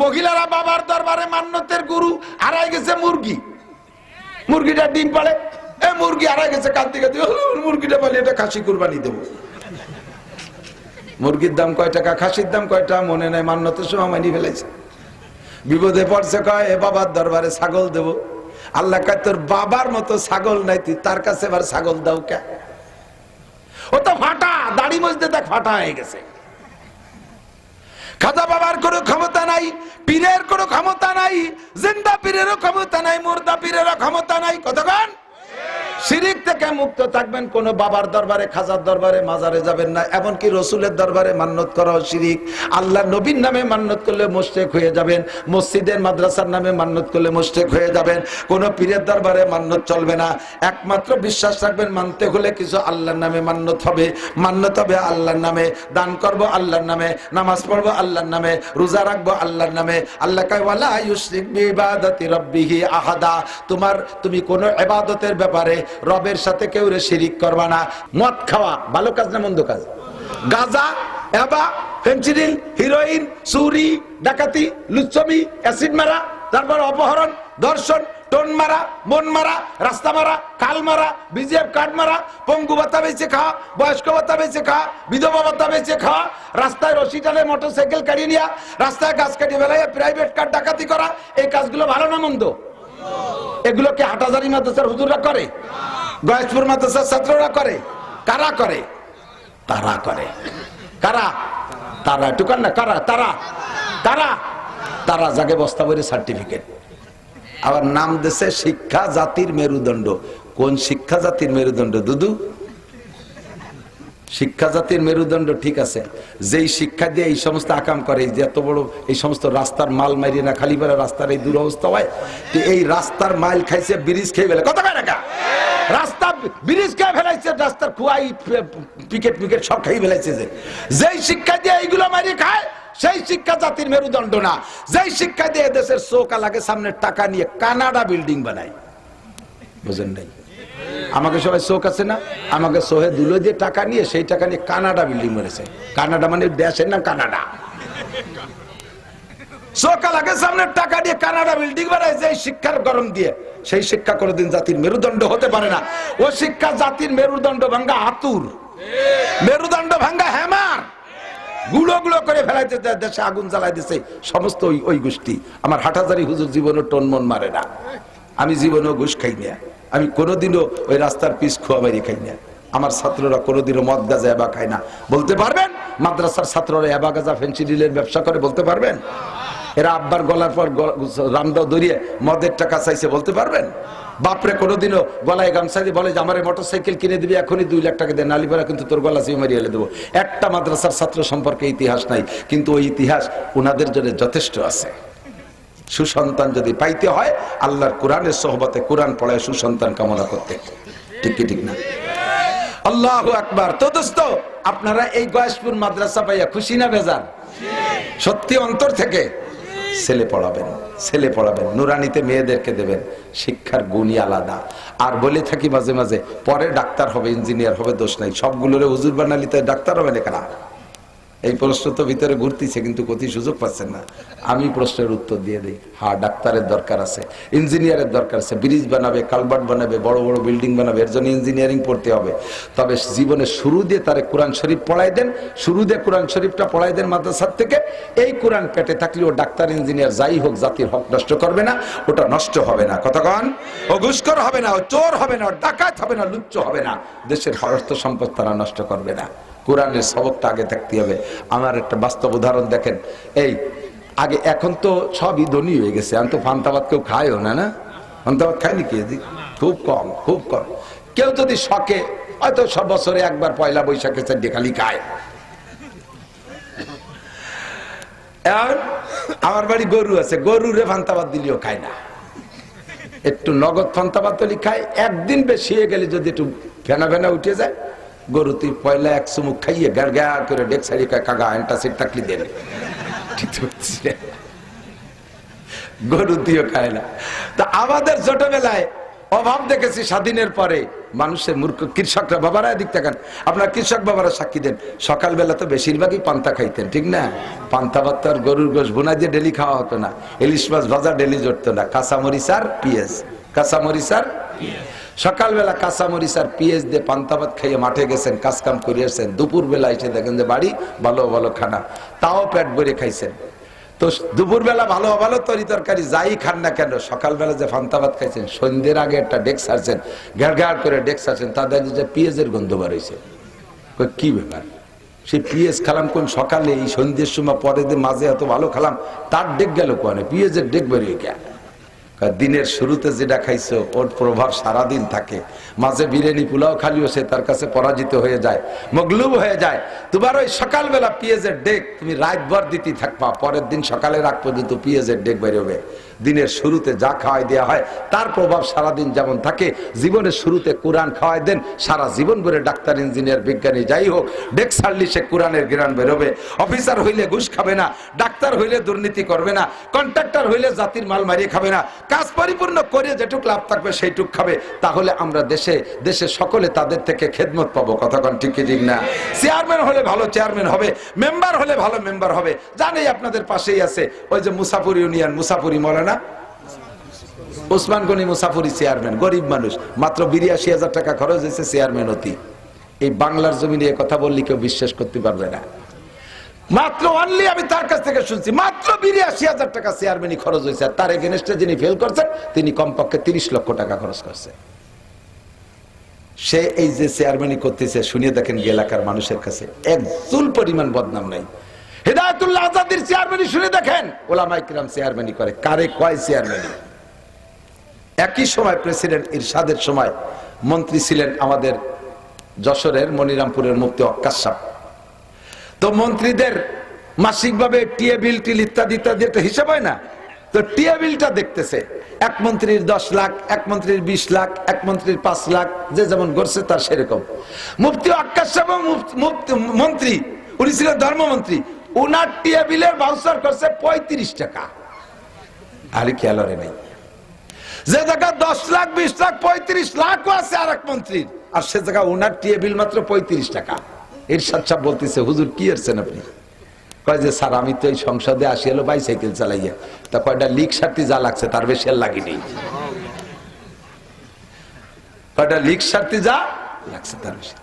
মহিলারা বাবার দরবারে মান্যতের গুরু হারাই গেছে মুরগি। মুরগিটা ডিম পাড়ে এ মুরগি হারাই গেছে কাঁদতে "ও, মুরগিটা পালে এটা খাসি কুরবানি দেবো। মুরগির দাম কয় টাকা খাসির দাম কয়টা মনে নাই মান্যতের সময় মানি ফেলেছে। বিপদে পড়ছে কয় এ বাবার দরবারে ছাগল দেব। আল্লাহ কয় তোর বাবার মতো ছাগল নাই তুই তার কাছে এবার ছাগল দাও কে? ও তো ফাটা দাড়ি মজতে দেখ ফাটা হয়ে গেছে। খাজা বাবার কোনো ক্ষমতা নাই, পীরের কোনো ক্ষমতা নাই, জিন্দা পীরেরও ক্ষমতা নাই, মুর্দা পীরেরও ক্ষমতা নাই। কতক্ষণ? শিরিক থেকে মুক্ত থাকবেন, কোন বাবার দরবারে, খাজার দরবারে, মাজারে যাবেন না। এমনকি রসুলের দরবারে মান্নত করা শিরিক। আল্লাহ নবীর নামে মান্নত করলে মোশেক হয়ে যাবেন। মসজিদের, মাদ্রাসার নামে মান্নত করলে মোশেক হয়ে যাবেন। কোন পীরের দরবারে মান্নত চলবে না। একমাত্র বিশ্বাস রাখবেন, মানতে হলে কিছু আল্লাহর নামে মান্নত হবে। মান্নত হবে আল্লাহর নামে। দান করব আল্লাহর নামে। নামাজ পড়ব আল্লাহর নামে। রোজা রাখব আল্লাহর নামে। আল্লাহ কয়, ওয়ালা ইউশরিক বিইবাদাতি আহাদা। তোমার, তুমি কোন এবাদতের ব্যাপারে রবের সাথে কেউ রে শিরিক করবা না। মদ খাওয়া, ভালো কাজ না মন্দ কাজ? গাজা, এবা ফেন্সিডিল হিরোইন, চুরি, ডাকাতি, লুচ্ছমি, অ্যাসিড মারা, তারপর অপহরণ দর্শন টোন মারা মন মারা, রাস্তা মারা কাল মারা, বিজিএফ কার্ড মারা, পঙ্গু ভাতা বেঁচে খা, বয়স্ক ভাতা বেঁচে খা, বিধবা ভাতা বেঁচে খা, রাস্তায় রশি টানে মোটর সাইকেল কাটিয়ে নিয়া, রাস্তায় গাছ কাটিয়ে বেলায় প্রাইভেট কার ডাকাতি করা, এই কাজগুলো ভালো না মন্দ? এগুলো কি হাটাজারি মাদ্রাসার হুজুররা করে? গয়েশপুর মাদ্রাসার ছাত্ররা করে? কারা করে? তারা করে। কারা? তারা। টুকান না, কারা? তারা। তারা। তারা জাগে বস্তা বলে সার্টিফিকেট আবার নাম দেশে শিক্ষা জাতির মেরুদণ্ড। কোন শিক্ষা জাতির মেরুদণ্ড, দুদু? শিক্ষা জাতির মেরুদণ্ড ঠিক আছে। যেই শিক্ষা দিয়ে এই সমস্ত আকাম করে যে এত বড় এই সমস্ত রাস্তার মাল মারিয়ে না, খালি বেড়া রাস্তার এই দুরবস্থা হয় এই রাস্তার মাইল খাইছে, ব্রিজ খেয়ে ফেলে। কত টাকা? রাস্তা ব্রিজ খেয়ে ফেলাইছে, রাস্তার কুয়াই, পিকেট পিকেট সব খেয়ে ফেলাইছে যে। যেই শিক্ষা দিয়ে এইগুলো মারিয়ে খায়, সেই শিক্ষা জাতির মেরুদণ্ড না। যেই শিক্ষা দিয়ে দেশের চোখ লাগে সামনে টাকা নিয়ে কানাডা বিল্ডিং বানায়। বুঝেন নাই? আমাকে সবাই চোখ আছে না? আমাকে সোহে দুলো দিয়ে টাকা নিয়ে সেই টাকা নিয়ে কানাডা বিল্ডিং মেরেছে। কানাডা মানে দেশের নাম কানাডা। সকাল আগে সামনে টাকা দিয়ে কানাডা বিল্ডিং বানাইছে এই শিক্ষার গরম দিয়ে। সেই শিক্ষা কোনোদিন জাতির মেরুদণ্ড হতে পারে না। ও শিক্ষা জাতির মেরুদণ্ড ভাঙ্গা হাতুর মেরুদণ্ড ভাঙ্গা হ্যামার। গুলো গুলো করে ফেলাইতে দেশে আগুন জ্বালাই দিছে সমস্ত ওই ওই গোষ্ঠী। আমার হাটাজারি হুজুর জীবনে টন মন মারে না। আমি জীবনেও ঘুষ খাই না। আমি কোনোদিনও ওই রাস্তার পিস খোয়া বাইরে খাই না। আমার ছাত্ররা কোনোদিনও মদ গাজা এবা খায় না। বলতে পারবেন? মাদ্রাসার ছাত্ররা এবা গাজা ফেন্সিডিলের ব্যবসা করে, বলতে পারবেন? এরা আব্বার গলার পর রামদাও দরিয়ে মদের টাকা চাইছে, বলতে পারবেন? বাপরে, কোনোদিনও গলায় গামছা দিয়ে বলে যে, আমার মোটর সাইকেল কিনে দিবি, এখনই দুই লাখ টাকা দেয় নালিপাড়া কিন্তু তোর গলা সিও মারিয়ে দেবো। একটা মাদ্রাসার ছাত্র সম্পর্কে ইতিহাস নাই, কিন্তু ওই ইতিহাস ওনাদের জন্য যথেষ্ট আছে। সুসন্তান যদি পাইতে হয়, আল্লাহর কোরআনের সহবতে কোরআন পড়ায় সুসন্তান কামনা করতে। ঠিক কি, ঠিক না? আল্লাহ আকবার। তো দোস্ত, আপনারা এই গয়েশপুর মাদ্রাসা পাইয়া খুশি না বেজান সত্যি অন্তর থেকে। ছেলে পড়াবেন ছেলে পড়াবেন, নুরানিতে মেয়েদেরকে দেবেন, শিক্ষার গুণই আলাদা। আর বলে থাকি মাঝে মাঝে, পরে ডাক্তার হবে, ইঞ্জিনিয়ার হবে, দোষ নাই, সবগুলোরে হুজুর বানালিতে ডাক্তার হবে না এই প্রশ্ন তো ভিতরে ঘুরতেছে, কিন্তু কতি সুযোগ পাচ্ছেন না। আমি প্রশ্নের উত্তর দিয়ে দিই। হ্যাঁ ডাক্তারের দরকার আছে, ইঞ্জিনিয়ারের দরকার আছে, ব্রিজ বানাবে কালভার্ট বানাবে, বড় বড় বিল্ডিং বানাবে, এর জন্য ইঞ্জিনিয়ারিং পড়তে হবে। তবে জীবনে শুরু দিয়ে তারে কোরআন শরীফ পড়াই দেন, শুরু দিয়ে কোরআন শরীফটা পড়াই দেন মাদ্রাসার থেকে। এই কোরআন পেটে থাকলে ও ডাক্তার, ইঞ্জিনিয়ার যাই হোক, জাতির হক নষ্ট করবে না, ওটা নষ্ট হবে না। কথা কতক্ষণ ও ঘুষখোর হবে না, ও চোর হবে না, ও ডাকাত হবে না, লুচ্চ হবে না। দেশের অর্থ সম্পদ তারা নষ্ট করবে না। কোরআনের সবকটা আগে থাকতে হবে। আমার একটা বাস্তব উদাহরণ দেখেন। এই, আগে এখন তো সবই ধনী হয়ে গেছে। এখন তো ফান্তাবাদ কেউ খায়ও না না? ফান্তাবাদ খায়নি কি খুব কম খুব কম। কেউ যদি শখে, হয়তো সব বছরে একবার পয়লা বৈশাখে চারটে খালি খায়। আমার বাড়ি গরু আছে, গরুরে ফান্তাবাদ দিলেও খায় না। একটু নগদ ফান্তাবাদ তলি খায়, একদিন বেশি হয়ে গেলে যদি একটু ফেনা ফেনা উঠে যায় গরু পয়লা এক চুমুক খাইয়ে গাড় গা করে ডেক সারি কাগা অ্যান্টাসিড থাকলি দেন ঠিক? গরু তুইও খায় না। তা আমাদের ছোটবেলায় অভাব দেখেছি স্বাধীনের পরে। মানুষের মূর্খ কৃষকরা বাবারা এদিক থাকেন আপনার কৃষক বাবারা সাক্ষী দেন। সকালবেলা তো বেশিরভাগই পান্তা খাইতেন, ঠিক না? পান্তা ভাত আর গরুর গোশ বোনা দিয়ে ডেলি খাওয়া হতো না। ইলিশ মাছ ভাজা ডেলি জড়তো না। কাঁচামরিচ আর পিঁয়াজ। কাঁচামরিচ আর সকালবেলা কাঁচামরিচ আর পিঁয়াজ দিয়ে পান্তা ভাত খাইয়ে মাঠে গেছেন কাজ কাম করে দুপুর বেলা এসে দেখেন যে বাড়ি ভালো ভালো খানা। তাও পেট ভরে খাইছেন। তো দুপুরবেলা ভালো ভালো তরি তরকারি যাই খান না কেন, সকালবেলা যে ফান্তা ভাত খাইছেন, সন্ধ্যের আগে একটা ডেক সারছেন, ঘের ঘের করে ডেক সারছেন তাদের যে পিঁয়াজের গন্ধ বার কি ব্যাপার? সে পিএস খালাম কোন সকালে, এই সন্ধ্যের সময় পরে দিন মাঝে এত ভালো খালাম, তার ডেক গেল কোনে পিএসের ডেক বেরিয়ে গেল। দিনের শুরুতে যেটা খাইছো, ওর প্রভাব সারাদিন থাকে। মাঝে বিরিয়ানি পোলাও খালিও সে তার কাছে পরাজিত হয়ে যায়, মগলুব হয়ে যায়। তোমার ওই সকালবেলা পিএজের ডেক তুমি রাত ভর দিতে থাকবা, পরের দিন সকালে রাগ পর্যন্ত পিএজের ডেক বেরোবে দিনের শুরুতে যা খাওয়াই দেওয়া হয়, তার প্রভাব সারাদিন যেমন থাকে, জীবনের শুরুতে কোরআন খাওয়াই দেন, সারা জীবন ভরে ডাক্তার, ইঞ্জিনিয়ার, বিজ্ঞানী যাই হোক ডেক ছাড়লি সে কোরআনের জ্ঞান বেরোবে। অফিসার হইলে ঘুষ খাবে না, ডাক্তার হইলে দুর্নীতি করবে না, কন্ট্রাক্টর হইলে জাতির মাল মারিয়ে খাবে না, কাজ পরিপূর্ণ করে যেটুক লাভ থাকবে সেইটুক খাবে। তাহলে আমরা দেশে দেশে সকলে তাদের থেকে খেদমত পাবো কতক্ষণ ঠিক ঠিক না? চেয়ারম্যান হলে ভালো চেয়ারম্যান হবে, মেম্বার হলে ভালো মেম্বার হবে, জানেই আপনাদের পাশেই আছে, ওই যে মুসাফুর ইউনিয়ন, মুসাফুরি মরে না? ওসমান গনি মুসাফরি চেয়ারম্যান, গরিব মানুষ। মাত্র বিরিয়াশি হাজার টাকা খরচ হয়েছে চেয়ারম্যান অতি। এই বাংলার জমিনে এ কথা বললে কেউ বিশ্বাস করতে পারবে না। মাত্র অনলি আমি তার কাছ থেকে শুনছি, মাত্র বিরিয়াশি হাজার টাকা চেয়ারম্যানই খরচ হয়েছে। আর তার এগেনস্টে যিনি ফেল করছেন, তিনি কমপক্ষে তিরিশ লক্ষ টাকা খরচ করছে। সে এই যে চেয়ারম্যানই করতেছে, শুনিয়ে দেখেন এলাকার মানুষের কাছে। এক চুল পরিমাণ বদনাম নাই। হেদায়তুল্লাহ আজাদির চেয়ারম্যানই শুনে দেখেন। ওলামাই কিরাম চেয়ারম্যানই করে। কারে কয় চেয়ারম্যানই? একই সময় প্রেসিডেন্ট ইরশাদের সময় মন্ত্রী ছিলেন আমাদের যশোরের মনিরামপুরের মুক্তি অক্কাশাপ তো মন্ত্রীদের মাসিকভাবে টিএ টিল ইত্যাদি ইত্যাদি একটা হিসাব হয় না। তো টিএ দেখতেছে। এক মন্ত্রীর দশ লাখ, এক মন্ত্রীর বিশ লাখ, এক মন্ত্রীর পাঁচ লাখ, যে যেমন করছে তার সেরকম। মুফতি আকাশ এবং মন্ত্রী, উনি ছিলেন ধর্মমন্ত্রী। উনার টিএ বিলের বাউসার করছে পঁয়ত্রিশ টাকা। আরে খেয়ালরে নাই যে জায়গা দশ লাখ, বিশ লাখ, পঁয়ত্রিশ লাখও আছে আর এক মন্ত্রীর, আর সে জায়গা ওনার টিএ বিল মাত্র পঁয়ত্রিশ টাকা। এর সাথে বলতেছে, হুজুর, কি এরছেন আপনি? কয় যে, স্যার, আমি তো এই সংসদে আসি, এলো বাইসাইকেল চালাইয়া। তা কয়টা লিক সারটি যা লাগছে, তার বেশি আর লাগেনি কয়টা লিক সারটি যা লাগছে, তার বেশি।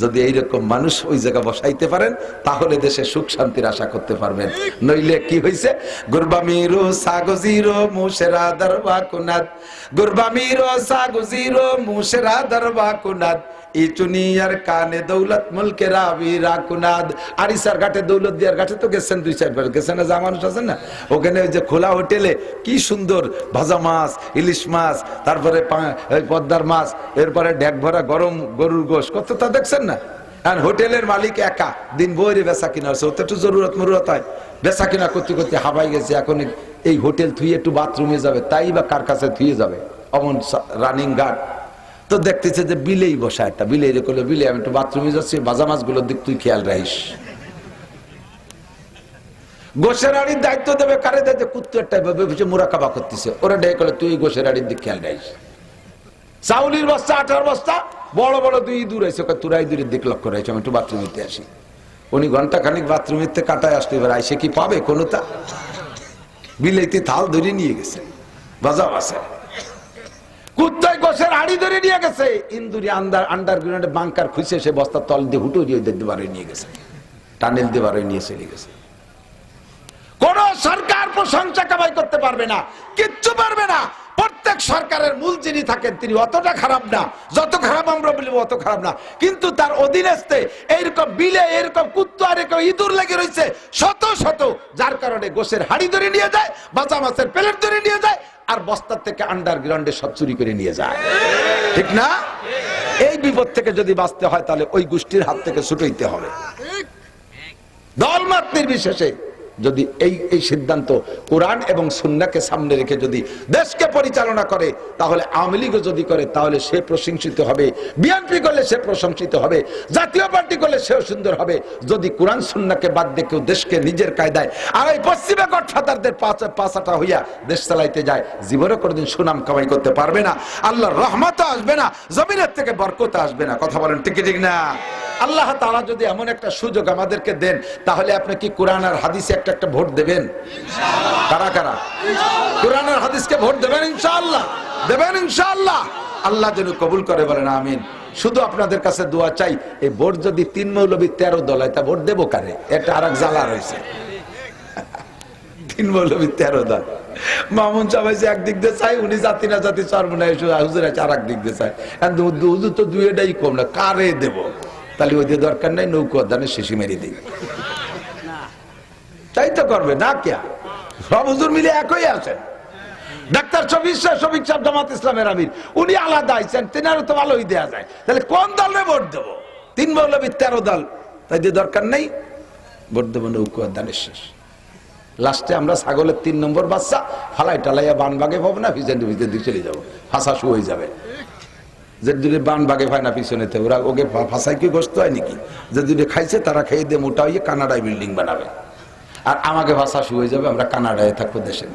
যদি এইরকম মানুষ ওই জায়গা বসাইতে পারেন, তাহলে দেশে সুখ শান্তির আশা করতে পারবেন। নইলে কি হয়েছে গুরবামিরো সাগজিরো মুশেরা দরবা কুনাদ গুরবামিরো সাগজিরো মুশেরা দরবা কুনাদ ইচুনিয়ার কানে দৌলত মুলকে রাবি রাকুনাদ। আরিসার ঘাটে দৌলত দিয়ার ঘাটে তো গেছেন দুই চারবার গেছেন না মানুষ আছেন না? ওখানে ওই যে খোলা হোটেলে কি সুন্দর ভাজা মাছ, ইলিশ মাছ, তারপরে পদ্মার মাছ, এরপরে ড্যাক ভরা গরম গরুর গোশ। কত তা দেখছেন না? আর হোটেলের মালিক একা, দিন বইরে বেচা কিনা হচ্ছে ওতে একটু জরুরত মরুরত হয়। বেচা কিনা করতে করতে হাবাই গেছে। এখন এই হোটেল থুয়ে একটু বাথরুমে যাবে, তাই বা কার কাছে থুয়ে যাবে? অমন রানিং গার্ড তো দেখতেছে যে বিলেই বসা একটা বিলে করলে বিলে, আমি একটু বাথরুমে যাচ্ছি ভাজা মাছগুলোর দিক তুই খেয়াল রাখিস। গোসের আড়ির দায়িত্ব দেবে, কারে দেয়? কুত্তু একটা মুরাকাবা করতেছে। ওরা ডে করলে তুই গোসের আড়ির দিক খেয়াল রাখিস। চাউলির বস্তা, আঠার বস্তা, বড় বড় দুই দূর আছে ওকে তুরাই দূরের দিক লক্ষ্য রয়েছে আমি একটু বাথরুমিতে আসি। উনি ঘণ্টা খানিক বাথরুমিতে কাটায় আসতে এবার আইসে কি পাবে কোনো তা বিলেতে থাল ধরে নিয়ে গেছে। বাজা বাসে কুত্তায় গোসের হাড়ি ধরে নিয়ে গেছে। ইন্দুরি আন্ডার আন্ডারগ্রাউন্ডে বাংকার সে বস্তার তল দিয়ে হুটো দিয়ে নিয়ে গেছে। টানেল নিয়ে চলে গেছে। কোন সরকার প্রশংসা কামাই করতে পারবে না, কিচ্ছু পারবে না। প্রত্যেক সরকারের মূল যিনি থাকেন, তিনি অতটা খারাপ না। যত খারাপ আমরা বলব অত খারাপ না। কিন্তু তার অধীনস্থে এইরকম বিলে, এরকম কুত্তো আর এরকম ইঁদুর লেগে রয়েছে, শত শত, যার কারণে গোসের হাড়ি ধরে নিয়ে যায়, বাঁচা মাছের প্লেট ধরে নিয়ে যায় আর বস্তার থেকে আন্ডারগ্রাউন্ডে সব চুরি করে নিয়ে যায়। ঠিক না? এই বিপদ থেকে যদি বাঁচতে হয় তাহলে ওই গোষ্ঠীর হাত থেকে ছুটাইতে হবে। দলমত নির্বিশেষে যদি এই এই সিদ্ধান্ত কোরআন এবং সুন্নাকে সামনে রেখে যদি দেশকে পরিচালনা করে, তাহলে আওয়ামী লীগও যদি করে, তাহলে সে প্রশংসিত হবে, বিএনপি করলে সে প্রশংসিত হবে, জাতীয় পার্টি করলে সেও সুন্দর হবে। যদি কোরআন সুন্নাকে বাদ দিয়ে কেউ দেশকে নিজের কায়দায়, আর এই পশ্চিমে গডফাদারদের পাশাটা হইয়া দেশ চালাইতে যায় জীবনে কোনোদিন সুনাম কামাই করতে পারবে না। আল্লাহর রহমত আসবে না, জমিনের থেকে বরকত আসবে না। কথা বলেন ঠিক ঠিক না? আল্লাহ তাআলা যদি এমন একটা সুযোগ আমাদেরকে দেন তাহলে আপনি কি কোরআন আর হাদিসে একটা একটা ভোট দেবেন? কারা কারা? কোরআন আর হাদিসকে ভোট দেবেন ইনশাআল্লাহ? দেবেন ইনশাআল্লাহ? আল্লাহ যেন কবুল করে বলেন আমিন। শুধু আপনাদের কাছে দোয়া চাই এই ভোট যদি তিন মৌলবী তেরো দল হয় তা ভোট দেবো কারে? এটা আর এক জ্বালা রয়েছে। তিন মৌলবী তেরো দল। মামুন সবাই যে একদিক দিয়ে চাই উনি জাতি না জাতি চরমনায় হুজুর আছে আর একদিক দিয়ে চাই। হুজুর তো দুইটাই কম না কারে দেবো? তাহলে ওই দিয়ে দরকার নাই, নৌকো দানে শিশি মেরে দিই। তাই তো করবে, না কেয়া? সব হুজুর মিলে একই আছেন। ডাক্তার শফিক শফিক সাহেব জামাত ইসলামের আমির, উনি আলাদা আইছেন, তেনারও তো ভালোই দেয়া যায়। তাহলে কোন দলে ভোট দেবো? তিন মৌলবী, তেরো দল। তাই দিয়ে দরকার নেই, ভোট দেবো নৌকো দানের শেষ। লাস্টে আমরা ছাগলের তিন নম্বর বাচ্চা, ফালাই টালাইয়া বানবাগে পাবো না ভিজেন্ট ভিজে দিয়ে চলে যাব। ফাঁসা শু হয়ে যাবে। যে দুটি বান বাগে পায় না পিছনেতে ওরা ওকে ফাঁসাই কি গোস্ত হয় নাকি? যে দুটি খাইছে, তারা খেয়ে দিয়ে মোটা হয়ে কানাডায় বিল্ডিং বানাবে। আর আমাকে ভাষা শু হয়ে যাবে, আমরা কানাডায় থাকব দেশের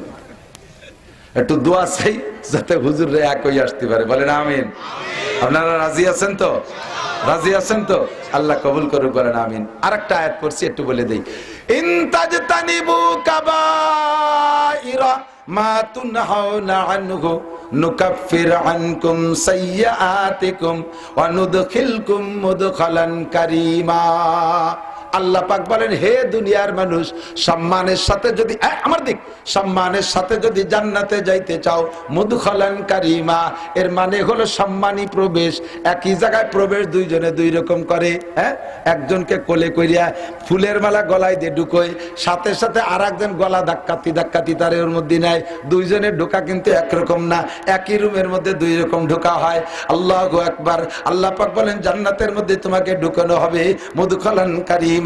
একটু দোয়া চাই, যাতে হুজুর রে এক হয়ে আসতে পারে। বলেন আমিন। আপনারা রাজি আছেন তো? রাজি আছেন তো? আল্লাহ কবুল করুক, বলেন আমিন। আর একটা আয়াত পড়ছি, একটু বলে দেই। ইনতাজ তানিবু কাবাইরা মা তুনহাউনা আনহু, নুকাফির আনকুম সাইয়্যাতিকুম ওয়া নুদখিলকুম মুদখালান কারীমা। আল্লাহ পাক বলেন, হে দুনিয়ার মানুষ, সম্মানের সাথে যদি আমার দিক, সম্মানের সাথে যদি জান্নাতে যাইতে চাও মধুখলান কারিমা, এর মানে হলো সম্মানী প্রবেশ। একই জায়গায় প্রবেশ দুইজনে দুই রকম করে হ্যাঁ? একজনকে কোলে করিয়া ফুলের মালা গলায় দিয়ে ঢুকোয়, সাথে সাথে আর একজন গলা ধাক্কাতি ধাক্কাতি তার এর মধ্যে নেয়। দুইজনের ঢোকা কিন্তু একরকম না, একই রুমের মধ্যে দুই রকম ঢোকা হয়। আল্লাহ একবার আল্লাহ পাক বলেন, জান্নাতের মধ্যে তোমাকে ঢুকানো হবে মধুখলান কারিমা।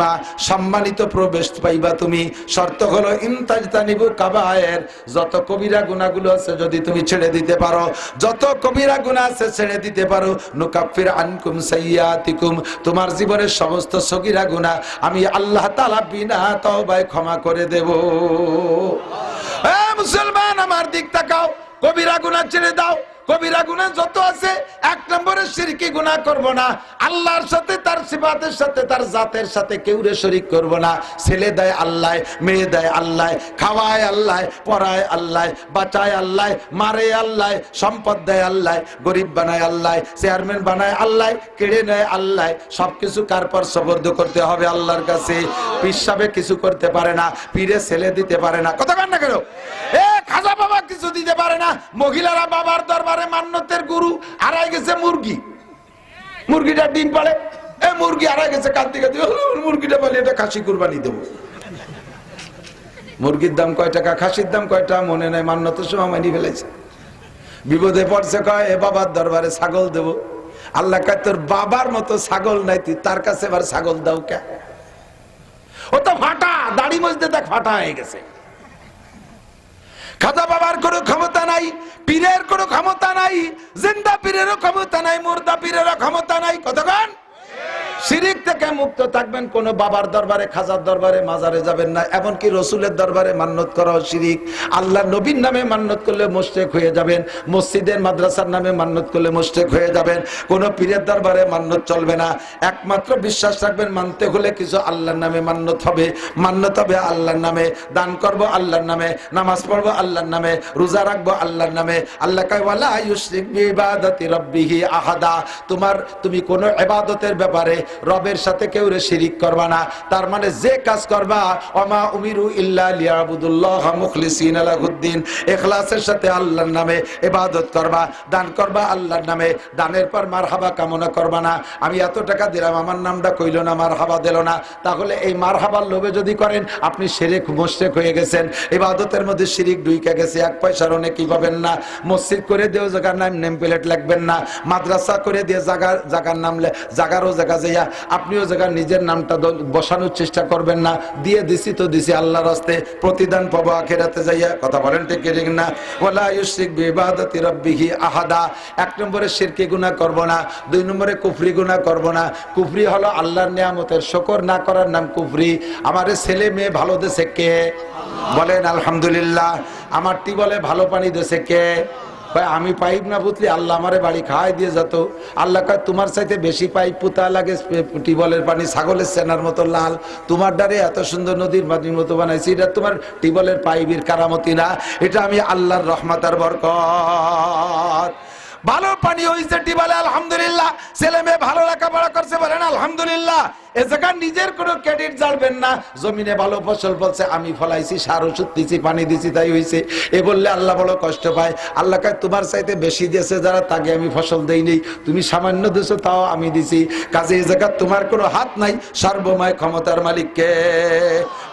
সম্মানিত প্রবেশ পাইবা তুমি। শর্ত হলো, ইনতাজতানিবু কাবায়ের, যত কবিরা গুনাহগুলো আছে যদি তুমি ছেড়ে দিতে পারো, যত কবিরা গুনাহ আছে ছেড়ে দিতে পারো, নুকাফির আনকুম সাইয়াতিকুম। তোমার জীবনের সমস্ত সগীরা গুনাহ আমি আল্লাহ তাআলা বিনা তওবায় ক্ষমা করে দেব। এ মুসলমান, আমার দিক তাকাও, কবিরা গুনাহ ছেড়ে দাও। কবিরা গুনাহ যত আছে, এক নম্বরে শিরকি গুনাহ করব না। আল্লাহর সাথে তার সিফাতের সাথে তার জাতের সাথে কেউরে শরিক করব না। ছেলে দেয় আল্লাহ, মেয়ে দেয় আল্লাহ, খাওয়ায় আল্লাহ, পড়ায় আল্লাহ, বাঁচায় আল্লাহ, মারে আল্লাহ, সম্পদ দেয় আল্লাহ, গরিব বানায় আল্লাহ, চেয়ারম্যান বানায় আল্লাহ, কেড়ে নেয় আল্লাহ। সবকিছু কার পর সবর্দ করতে হবে আল্লাহর কাছে? পিসাবে কিছু করতে পারে না, পীরে ছেলে দিতে পারে না। কথা কান না কেন? এ খাজা বাবা কিছু দিতে পারে না। মহিলারা বাবার দরবারে মান্যতের গুরু, হারাই গেছে মুরগি। মুরগিটা ডিম পাড়ে, এ মুরগি হারাই গেছে কান্দি কান্দি মুরগিটা বলে এটা খাসি কুরবানি দেবো। মুরগির দাম কয় টাকা, খাসির দাম কয়টা মনে নাই মান্যতের সময় মানি ফেলেছে। বিপদে পড়ছে, কয়, এ বাবার দরবারে ছাগল দেবো। আল্লাহ কয়, তোর বাবার মতো ছাগল নাই, তুই তার কাছে এবার ছাগল দাও কে? ও তো ফাটা, দাড়ি মজতে দেখ, ফাটা হয়ে গেছে। খাজা বাবার কোনো ক্ষমতা নাই, পীরের কোনো ক্ষমতা নাই, জিন্দা পীরেরও ক্ষমতা নাই, মুর্দা পীরেরও ক্ষমতা নাই, কতক্ষণ? শিরিক থেকে মুক্ত থাকবেন, কোন বাবার দরবারে, খাজার দরবারে, মাজারে যাবেন না। এমনকি রসুলের দরবারে মান্যত করাও শিরিক। আল্লাহ নবীর নামে মান্যত করলে মোস্টেক হয়ে যাবেন, মসজিদের, মাদ্রাসার নামে মান্যত করলে মোস্টেক হয়ে যাবেন, কোন পীরের দরবারে মান্যত চলবে না। একমাত্র বিশ্বাস রাখবেন, মানতে হলে কিছু আল্লাহর নামে মান্যত হবে। মান্যত হবে আল্লাহর নামে, দান করব আল্লাহর নামে, নামাজ পড়ব আল্লাহর নামে, রোজা রাখব আল্লাহর নামে। আল্লাহ কয়, ওয়ালা ইউশরিক বিইবাদাতি রাব্বিহি আহাদা। তোমার, তুমি কোন এবাদতের ব্যাপারে রবের সাথে কেউ রে শিরিক করবা না। তার মানে যে কাজ করবা, ওমা উমিরু ইল্লা লিয়াবুদুল্লাহ মুখলিসিন লাহুদ্দিন। ইখলাসের সাথে আল্লাহর নামে ইবাদত করবা, দান করবা আল্লাহর নামে। দানের পর মারহাবা কামনা করবা না। আমি এত টাকা দিলাম, আমার নামটা কইল না, মারহাবা দিল না। তাহলে এই মারহাবার লোভে যদি করেন, আপনি শিরিক মুশরিক হয়ে গেছেন। ইবাদতের মধ্যে শিরিক ঢুইকা গেছে, এক পয়সার অনেকই পাবেন না। মসজিদ করে দিয়েও জায়গার নাম, নেম প্লেট লাগবেন না। মাদ্রাসা করে দিয়ে জায়গার জায়গার নাম জায়গারও জায়গা যে যাইয়া আপনিও জায়গা নিজের নামটা বসানোর চেষ্টা করবেন না। দিয়ে দিছি তো দিছি আল্লাহ রাস্তে প্রতিদান পাবো আখেরাতে যাইয়া। কথা বলেন ঠিক ঠিক না? ওলা ইউসিক আহাদা। এক নম্বরে করব না। দুই নম্বরে কুফরি গুনাহ করব না। কুফরি হলো আল্লাহর নিয়ামতের শকর। না করার নাম কুফরি। আমারে ছেলে মেয়ে ভালো দেশে কে? বলেন আলহামদুলিল্লাহ। আমার বলে ভালো পানি দেশে কে? কয়, আমি পাইপ না বুঝলি আল্লাহ আমারে বাড়ি খাওয়াই দিয়ে যেত। আল্লাহ কয়, তোমার চাইতে বেশি পাইপ পুতা লাগে টিউবওয়েলের পানি, ছাগলের সেনার মতো লাল। তোমার ডারে এত সুন্দর নদীর পানির মতো বানাইছি, এটা তোমার টিউবওয়েলের পাইপের কারামতি না, এটা আমি আল্লাহর রহমাতার বরকত। ভালো পানি হয়েছে টিবলে, আলহামদুলিল্লাহ। ছেলে মেয়ে ভালো লেখাপড়া করছে বলেন, আলহামদুলিল্লাহ। এ নিজের কোনো ক্রেডিট জানবেন না। জমিনে ভালো ফসল বলছে আমি ফলাইছি, সার ওষুধ দিছি, পানি দিছি, তাই হয়েছে এ বললে আল্লাহ কষ্ট পায়। আল্লাহ কয়, তোমার চাইতে বেশি দিয়েছে যারা, তাকে আমি ফসল তুমি সামান্য দিয়েছ তাও আমি দিছি। কাজে তোমার কোনো হাত নাই ক্ষমতার মালিককে।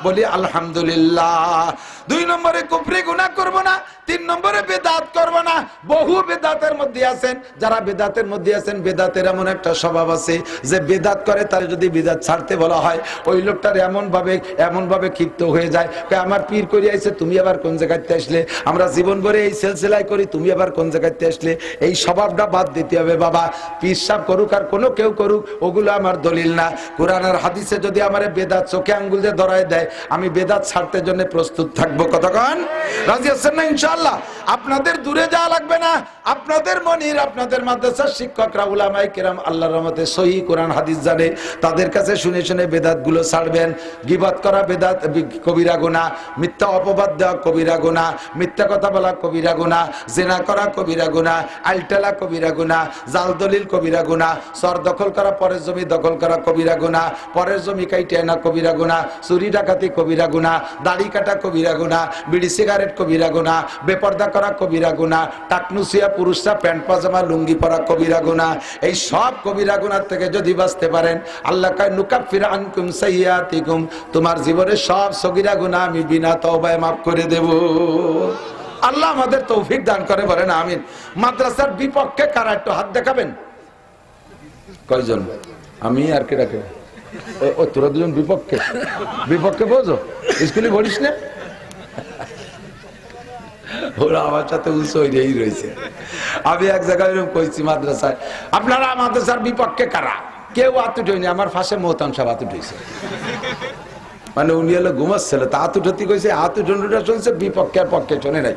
বলি, আলহামদুলিল্লাহ। দুই নম্বরে, কুফরি গুনাহ করব না। তিন নম্বরে, বেদাত করব না। বহু বেদাতের মধ্যে আছেন। যারা বেদাতের মধ্যে আছেন, বেদাতের এমন একটা স্বভাব আছে যে বেদাত করে, তার যদি বেদাত ছাড়তে বলা হয়। ওই লোকটার এমন ভাবে এমন ভাবে ক্ষিপ্ত হয়ে যায়। আমার পীর করে আইছে তুমি আবার কোন জায়গাতে আসলে? আমরা জীবন ভরে এই সেলসেলাই করি, তুমি আবার কোন জায়গাতে আসলে? এই স্বভাবটা বাদ দিতে হবে, বাবা। পীর সাহ করুক আর কোনো কেউ করুক, ওগুলো আমার দলিল না। কোরআন আর হাদিসে যদি আমার বেদাত চোখে আঙ্গুল দিয়ে ধরায় দেয়, আমি বেদাত ছাড়তে জন্য প্রস্তুত থাকব। কতক্ষণ? রাজি আছেন না ইনশাল্লাহ আপনাদের দূরে যাওয়া লাগবে না। আপনাদের মনির, আপনাদের মাদ্রাসার শিক্ষকরা উলামাই কেরাম আল্লাহ রহমতে সহি কোরআন, হাদিস জানে। তাদের কাছে শুনে শুনে বেদাতগুলো ছাড়বেন গিবাদ করা বেদাত কবিরা গোনা মিথ্যা অপবাদ দেওয়া কবিরা গোনা মিথ্যা কথা বলা কবিরা গোনা জেনা করা কবিরা গোনা আলটালা কবিরা গোনা জাল দলিল কবিরা গোনা সর দখল করা পরের জমি দখল করা কবিরা গোনা পরের জমি কাইটে আনা কবিরা গোনা চুরি ডাকাতি কবিরা গোনা দাড়ি কাটা কবিরা গোনা বিড়ি সিগারেট কবিরা গোনা বেপর্দা করা কবিরা গোনা টাকনুসিয়া পুরুষরা প্যান্ট পাজামা লুঙ্গি পরা কবিরা গোনা এই সব কবিরা গোনার থেকে যদি বাঁচতে পারেন আল্লাহ কয় তোমার জীবনের সব সগিরা গুনাহ আমি বিনা তওবায় মাফ করে দেব। আল্লাহ আমাদের তৌফিক দান করে, বলেন আমিন। মাদ্রাসার বিপক্ষে কারা একটু হাত দেখাবেন? কয়জন? আমি আর কে ডাকে? তোরা দুজন বিপক্ষে? বিপক্ষে বোঝো? স্কুলে পড়িস না? আমি এক জায়গায় কইছি মাদ্রাসায়। আপনারা মাদ্রাসার বিপক্ষে কারা? কেউ আতুট হয়নি, আমার ফাঁসে মোহতান সাহেব আতুট হয়েছে। মানে উনি হলো ঘুমাচ্ছিল তা আতুট হতে কইছে, আতুট শুনছে, বিপক্ষে আর পক্ষে শোনে নাই।